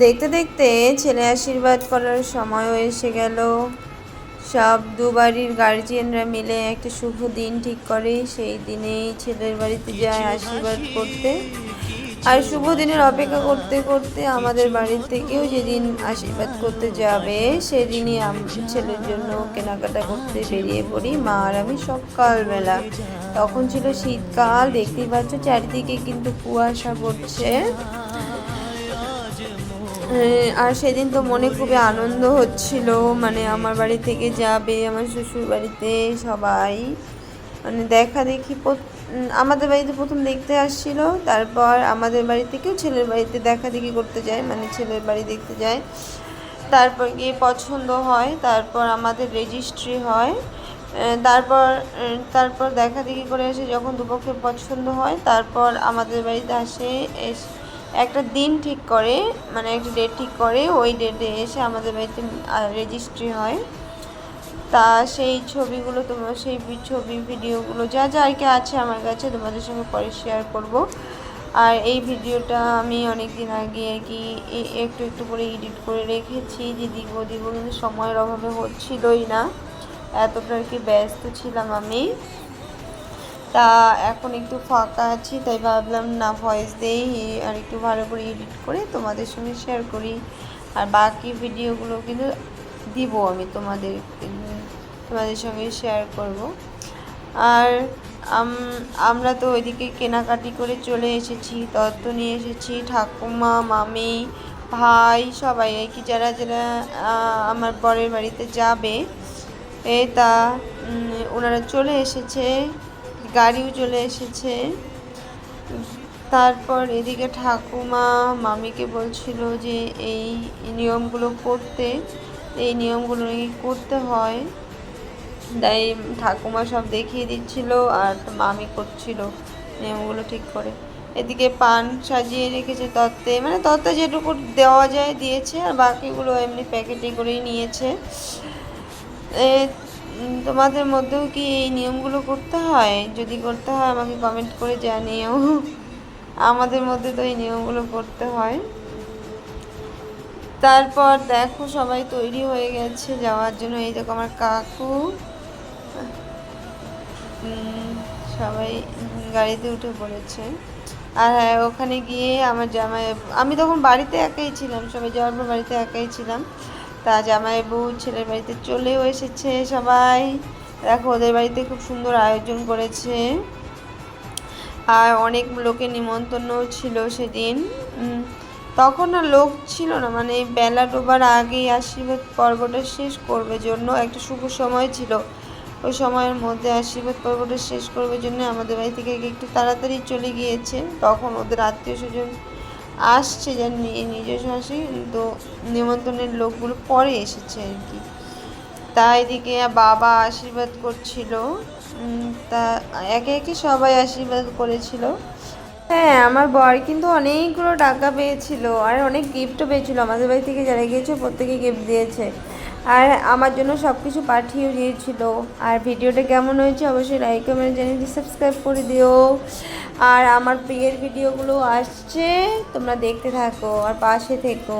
দেখতে দেখতে ছেলে আশীর্বাদ করার সময়ও এসে গেল। সব দু বাড়ির গার্জিয়ানরা মিলে একটা শুভ দিন ঠিক করে। সেই দিনেই ছেলের বাড়িতে যায় আশীর্বাদ করতে। আর শুভ দিনের অপেক্ষা করতে করতে আমাদের বাড়ির থেকেও যেদিন আশীর্বাদ করতে যাবে, সেদিনই আমি ছেলের জন্য কেনাকাটা করতে বেরিয়ে পড়ি মা আর আমি সকালবেলা। তখন ছিল শীতকাল, দেখতেই পাচ্ছ চারিদিকে কিন্তু কুয়াশা পড়ছে। আর সেদিন তো মনে খুবই আনন্দ হচ্ছিল। মানে আমার বাড়ি থেকে যাবে, আমার শ্বশুর বাড়িতে সবাই। মানে দেখা দেখি আমাদের বাড়িতে প্রথম দেখতে আসছিল, তারপর আমাদের বাড়ি থেকেও ছেলের বাড়িতে দেখা দেখি করতে যায় মানে ছেলের বাড়ি দেখতে যায়। তারপর গিয়ে পছন্দ হয়, তারপর আমাদের রেজিস্ট্রি হয়। তারপর তারপর দেখা দেখি করে এসে যখন দুপক্ষের পছন্দ হয়, তারপর আমাদের বাড়িতে আসে একটা দিন ঠিক করে মানে একটা ডেট ঠিক করে, ওই ডেটে এসে আমাদের বাড়িতে রেজিস্ট্রি হয়। তা সেই ছবিগুলো তোমার, সেই ছবি ভিডিওগুলো যা যা আর কি আছে আমার কাছে, তোমাদের সঙ্গে পরে শেয়ার করব। আর এই ভিডিওটা আমি অনেক দিন আগে আর কি একটু একটু করে এডিট করে রেখেছি, যে দিব দিব কিন্তু সময়ের অভাবে হচ্ছিলই না। এতটা আর কি ব্যস্ত ছিলাম আমি। তা এখন একটু ফাঁকা আছি, তাই ভাবলাম না ভয়েস দেই আর একটু ভালো করে এডিট করে তোমাদের সঙ্গে শেয়ার করি। আর বাকি ভিডিওগুলো কিন্তু দিব আমি তোমাদের তোমাদের সঙ্গে শেয়ার করব। আর আমরা তো ওইদিকে কেনাকাটি করে চলে এসেছি তত্ত্ব নিয়ে এসেছি, ঠাকুমা, মামি, ভাই, সবাই। কি যারা যারা আমার বরের বাড়িতে যাবে এ তা ওনারা চলে এসেছে। গাড়িও চলে এসেছে। তারপর এদিকে ঠাকুমা মামিকে বলছিল যে, এই নিয়মগুলো করতে, এই নিয়মগুলো নাকি করতে হয়। তাই ঠাকুমা সব দেখিয়ে দিচ্ছিল আর মামি করছিল নিয়মগুলো ঠিক করে। এদিকে পান সাজিয়ে রেখেছে তত্ত্বে। মানে তত্ত্বে যেটুকু দেওয়া যায় দিয়েছে আর বাকিগুলো এমনি প্যাকেটে করেই নিয়েছে। তোমাদের মধ্যেও কি এই নিয়মগুলো করতে হয়? যদি করতে হয়, আমাকে কমেন্ট করে জানিও। আমাদের মধ্যে তো এই নিয়মগুলো করতে হয়। তারপর দেখো, সবাই তৈরি হয়ে গেছে যাওয়ার জন্য। এই দেখো আমার কাকু। সবাই গাড়িতে উঠে পড়েছে। আর হ্যাঁ ওখানে গিয়ে আমার জামাই আমি তখন বাড়িতে একাই ছিলাম। সবাই যাওয়ার পর বাড়িতে একাই ছিলাম। তা জামাই বউ ছেলের বাড়িতে চলেও এসেছে সবাই। দেখো, ওদের বাড়িতে খুব সুন্দর আয়োজন করেছে। আর অনেক লোকের নিমন্ত্রণও ছিল সেদিন। তখন না লোক ছিল না মানে বেলা ডোবার আগেই আশীর্বাদ পর্বটা শেষ করবে জন্য, একটা শুভ সময় ছিল। ওই সময়ের মধ্যে আশীর্বাদ পর্বটা শেষ করবে জন্য আমাদের বাড়ি থেকে একটু তাড়াতাড়ি চলে গিয়েছে। তখন ওদের আত্মীয় স্বজন আসছে যা নিজস্ব আসে কিন্তু নিমন্ত্রণের লোকগুলো পরে এসেছে আর কি। তা এদিকে বাবা আশীর্বাদ করছিল। তা একে একে সবাই আশীর্বাদ করেছিল। হ্যাঁ আমার বর কিন্তু অনেকগুলো টাকা পেয়েছিল আর অনেক গিফটও পেয়েছিল। আমাদের বাড়ি থেকে যারা গিয়েছে, প্রত্যেকে গিফট দিয়েছে। আর আমার জন্য সব কিছু পাঠিয়েও দিয়েছিল। আর ভিডিওটা কেমন হয়েছে, অবশ্যই লাইক কমেন্ট জানিয়ে সাবস্ক্রাইব করে দিও। আর আমার প্রিয়ের ভিডিওগুলো আসছে তোমরা দেখতে থাকো আর পাশে থেকো।